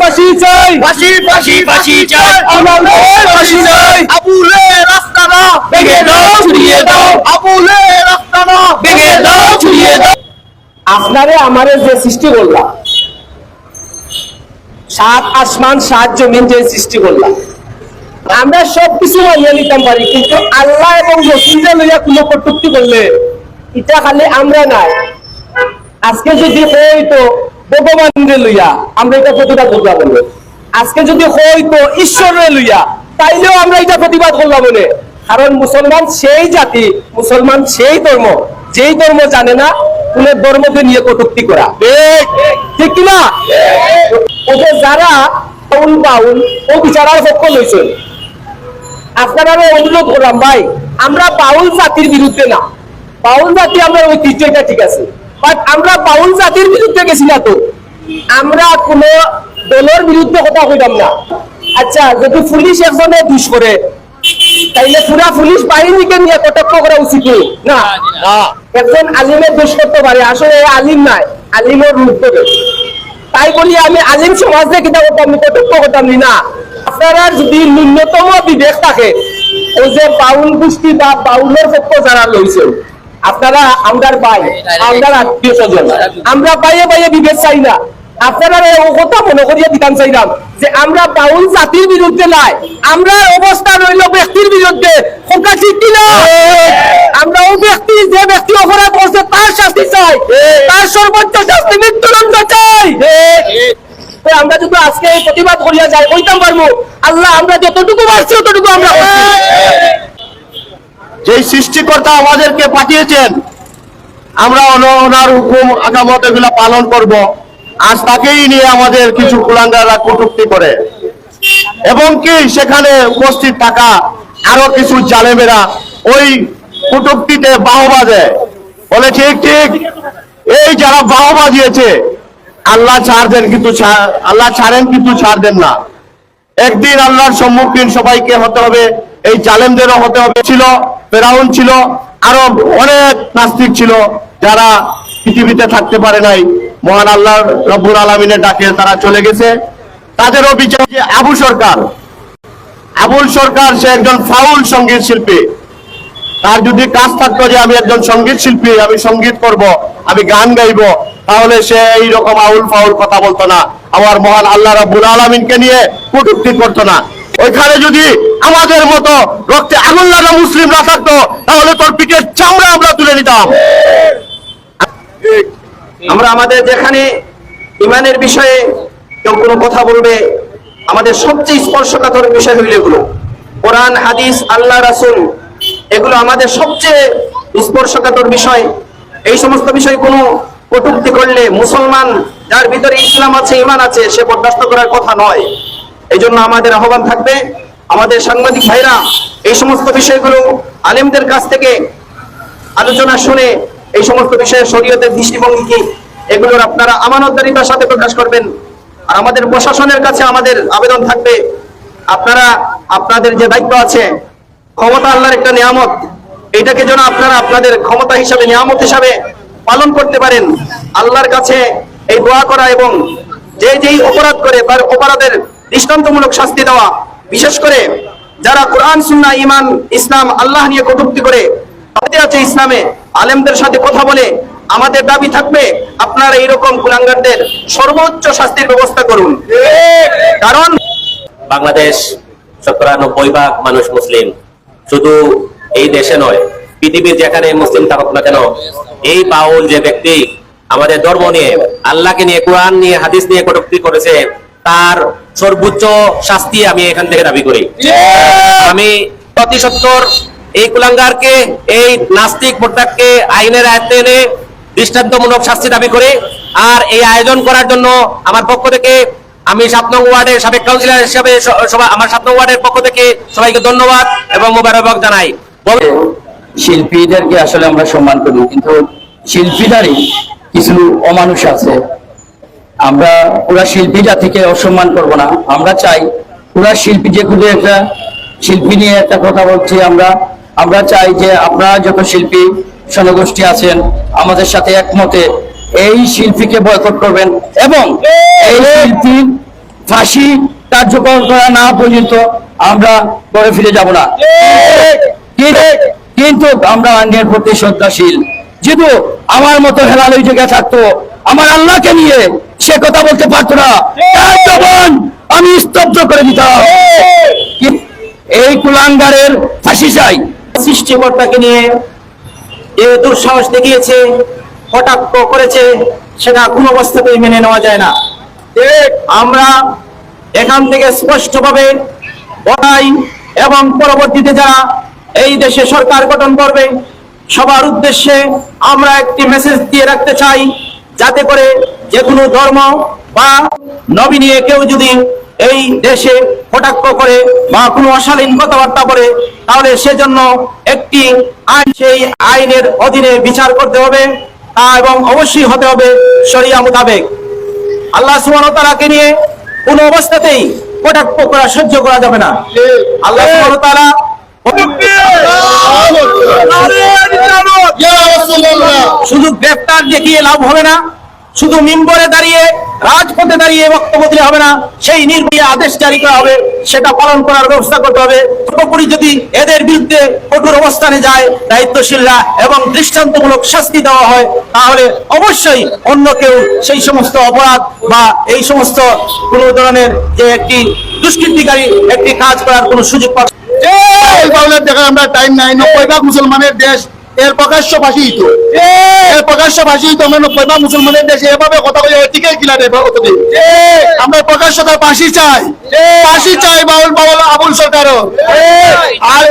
ফাঁসি চাই। ফাঁসি ফাঁসি ফাঁসি চাই। আমাদের ফাঁসি চাই। আবুলে রাস্তা না ভেঙে দাও। ছুড়িয়ে দাও। আবুলে রাস্তা না ভেঙে দাও ছুড়িয়ে দাও। আপনারে আমারে যে সৃষ্টি করলাম সাত আসমান সাত জমিন যে সৃষ্টি করলাম আমরা সব কিছু মানিয়ে নিতাম পারি কিন্তু আল্লাহ এবং রসুলকে লইয়া কোনো কটুক্তি করলে এটা খালি আমরা নাই। আজকে যদি হইতো ভগবানরে লইয়া, আমরা এটা প্রতিবাদ করলাম বলে। আজকে যদি হইতো ঈশ্বরে লইয়া, তাইলেও আমরা এটা প্রতিবাদ করলাম বলে। কারণ মুসলমান সেই জাতি, মুসলমান সেই ধর্ম। যেই ধর্ম জানে না, কোন ধর্মকে নিয়ে কটুক্তি করা। ঠিক কিনা ওদের যারা বাউল বাউল ও বিচারার পক্ষ লইছেন আপনারা আমি অনুরোধ করলাম, ভাই, আমরা বাউল জাতির বিরুদ্ধে না। বাউল জাতি, আমরা ঐতিহ্য এটা ঠিক আছে। বাট আমরা বাউল জাতির বিরুদ্ধে গেছি না তো। আমরা কোন দলের বিরুদ্ধে কথা কইলাম না। আচ্ছা যদি পুলিশ একজনে দুষ করে তাইলে পুরা পুলিশ বাহিনীকে নিয়ে কটাক্ষ করা উচিত না? একজন আলিমের দোষ করতে পারে। আসলে আলিম নাই আলিমের রূপ দেবে তাই বলি আমি আলিম সমাজে কিনা করতাম কটক্ষ করতাম না। আপনারা যদি ন্যূনতম বিবেক থাকে ওই যে বাউল গোষ্ঠী বা বাউলের পক্ষ যারা লইছে আপনারা আমরার ভাই আমরার আত্মীয় স্বজন। আমরা বাইয়ে বাইয়ে বিবেক চাই না আপনারা কথা মনে করিয়া দিতাম চাইলাম যে আমরা বাউল জাতির বিরুদ্ধে নাই। আমরা অবস্থা রইল ব্যক্তির বিরুদ্ধে ঠিক কিনা আমরা ওই ব্যক্তি যে ব্যক্তি অপরাধ করছে তার শাস্তি চাই। তার সর্বোচ্চ শাস্তি মৃত্যুদণ্ড চাই। আমরা যদি আজকে প্রতিবাদ করিয়া যাই কইতাম পারব আল্লাহ আমরা যতটুকু পারছি ততটুকু আমরা। যেই সৃষ্টিকর্তা আমাদেরকে পাঠিয়েছেন, আমরা ওনা- ওনার হুকুম, আকামত এগুলা পালন করব। আজ তাকেই নিয়ে আমাদের কিছু কুলাঙ্গাররা কটুক্তি করে। এবং কি সেখানে উপস্থিত থাকা আরও কিছু জালেমেরা ওই কটুক্তিতে বাহবা দেয়। বলে, ঠিক ঠিক, এই যারা বাহবা দিয়েছে, আল্লাহ ছাড় দেন কিন্তু আল্লাহ ছাড়েন কিন্তু ছাড় দেন না। একদিন আল্লাহর সম্মুখীন সবাইকে হতে হবে, এই জালেমদেরও হতে হবে। ছিল ফেরাউন ছিল আরও অনেক নাস্তিক ছিল, যারা পৃথিবীতে থাকতে পারে নাই। মহান আল্লাহ রব্বুল আলমিনের ডাকে তারা চলে গেছে। তাদেরও বিচার যে আবু সরকার, আবুল সরকার সে একজন ফাউল সংগীত শিল্পী। তার যদি কাজ থাকতো যে আমি একজন সংগীত শিল্পী, আমি সংগীত করব, আমি গান গাইব, তাহলে সে এই রকম আউল ফাউল কথা বলতো না। আমার মহান আল্লাহ রাব্বুল আলামিনকে নিয়ে কটূক্তি করতো না। ওইখানে যদি আমাদের মতো রক্তে আগুন লাগা মুসলিমরা থাকতো, তাহলে তোর পিঠের চামড়া আমরা তুলে নিতাম। আমরা আমাদের যেখানে ইমানের বিষয়ে কেউ কোনো কথা বলবে, আমাদের সবচেয়ে স্পর্শকাতর বিষয় হইল এগুলো। কোরআন, হাদিস, আল্লাহ, রাসুল, এগুলো আমাদের সবচেয়ে স্পর্শকাতর বিষয়। এই সমস্ত বিষয় কোনো কটূক্তি করলে মুসলমান, যার ভিতরে ইসলাম আছে, ইমান আছে, সে বরদাস্ত করার কথা নয়। এই জন্য আমাদের আহ্বান থাকবে, আমাদের সাংবাদিক ভাইরা, এই সমস্ত বিষয়গুলো আলেমদের কাছ থেকে আলোচনা শুনে এই সমস্ত বিষয়ে শরীয়তের দৃষ্টিভঙ্গি কি, এগুলোর আপনারা আমানতদারিতার সাথে প্রকাশ করবেন। আর আমাদের প্রশাসনের কাছে আমাদের আবেদন থাকবে, আপনারা, আপনাদের যে দায়িত্ব আছে, ক্ষমতা আল্লাহর একটা নিয়ামত, এটাকে যেন আপনারা আপনাদের ক্ষমতা হিসাবে, নিয়ামত হিসাবে পালন করতে পারেন। আল্লাহর কাছে এই দোয়া করা এবং যে যেই অপরাধ করে, তার অপরাধের দৃষ্টান্তমূলক শাস্তি দেওয়া। বিশেষ করে যারা কোরআন, সুন্নাহ ইমান ইসলাম, আল্লাহ নিয়ে কটূক্তি করে আছে ইসলামে আলেমদের সাথে কথা বলে আমাদের দাবি থাকবে, আপনারা এইরকম কুলাঙ্গারদের সর্বোচ্চ শাস্তির ব্যবস্থা করুন। কারণ বাংলাদেশ শতকরা নব্বই ভাগ মানুষ মুসলিম। শুধু এই দেশে নয়, পৃথিবীর যেখানে মুসলিম থাকুক না কেন, এই বাউল যে ব্যক্তি আমাদের ধর্ম নিয়ে, আল্লাহকে নিয়ে, কোরআন নিয়ে, হাদিস নিয়ে কটুক্তি করেছে তার সর্বোচ্চ শাস্তি আমি এখান থেকে দাবি করি। আমি প্রতি সত্তর এই কুলাঙ্গারকে এই নাস্তিক মোর্তাককে আইনের আয়ত্তে এনে দৃষ্টান্তমূলক শাস্তি দাবি করে। আর এই আয়োজন করার জন্য আমার পক্ষ থেকে আমি সাত নং ওয়ার্ডের সাবেক কাউন্সিলর হিসাবে আমার সাত নং ওয়ার্ডের পক্ষ থেকে সবাইকে ধন্যবাদ এবং মোবারকবাদ জানাই। শিল্পীদেরকে আসলে আমরা সম্মান করি কিন্তু শিল্পীদারই কিছু অমানুষ আছে। আমরা পুরা শিল্পী জাতিকে অসম্মান করব না। আমরা চাই পুরা শিল্পী যে একটা শিল্পী নিয়ে একটা কথা বলছি আমরা। আমরা চাই যে আপনারা যত শিল্পী জনগোষ্ঠী আছেন, আমাদের সাথে একমতে এই শিল্পীকে বয়কট করবেন এবং এই শিল্পীর ফাঁসি কার্যকর করা না পর্যন্ত আমরা ঘরে ফিরে যাব না। কিন্তু- আমরা আইনের প্রতি শ্রদ্ধাশীল। যেহেতু আমার মতো হেলালই জায়গায় থাকতো, আমার আল্লাহকে নিয়ে সে কথা বলতে পারতো না। তার আমি স্তব্ধ করে দিতাম। এই কুলাঙ্গারের ফাঁসি চাই। সৃষ্টিকর্তাকে নিয়ে যে দুঃসাহস দেখিয়েছে, কটাক্ষ করেছে, সেটা কোনো অবস্থাতেই মেনে নেওয়া যায় না। আমরা এখান থেকে স্পষ্টভাবে বলাই এবং পরবর্তীতে যারা এই দেশে সরকার গঠন করবে, সবার উদ্দেশ্যে আমরা একটি মেসেজ দিয়ে রাখতে চাই, যাতে করে যে কোনো ধর্ম বা নবী নিয়ে কেউ যদি এই দেশে কটাক্ষ করে বা কোনো অশালীন কথাবার্তা বলে তাহলে সেজন্য একটি আইন সেই আইনের অধীনে বিচার করতে হবে তা এবং অবশ্যই হতে হবে শরিয়া মোতাবেক। আল্লাহ ওয়া তাআলাকে নিয়ে কোনো অবস্থাতেই কটাক্ষ করা সহ্য করা যাবে না। আল্লাহ ওয়া তাআলা শুধু গ্রেফতার দেখিয়ে লাভ হবে না। শুধু মিম্বরে দাঁড়িয়ে, রাজপথে দাঁড়িয়ে বক্তব্য দিলে হবে না। সেই নির্ভীয় আদেশ জারি করা হবে, সেটা পালন করার ব্যবস্থা করতে হবে। পুরোপুরি যদি এদের বিরুদ্ধে কঠোর অবস্থানে যায়, দায়িত্বশীলরা এবং দৃষ্টান্তমূলক শাস্তি দেওয়া হয়, তাহলে অবশ্যই অন্য কেউ সেই সমস্ত অপরাধ বা এই সমস্ত কোন ধরনের যে একটি দুষ্কৃতিকারী একটি কাজ করার কোনো সুযোগ পাবে আমরা টাইম নাই। নব্বই ভাগ মুসলমানের দেশ এর প্রকাশ্য ভাষী তো এর প্রকাশ্য ভাষী তো আমরা নব্বই ভাগ মুসলমানের দেশে এভাবে কথা বলে টিকে কিনা অতদিন। আমরা প্রকাশ্যতা ফাঁসি চাই। ফাঁসি চাই বাউল বাউল আবুল সরকারও। আর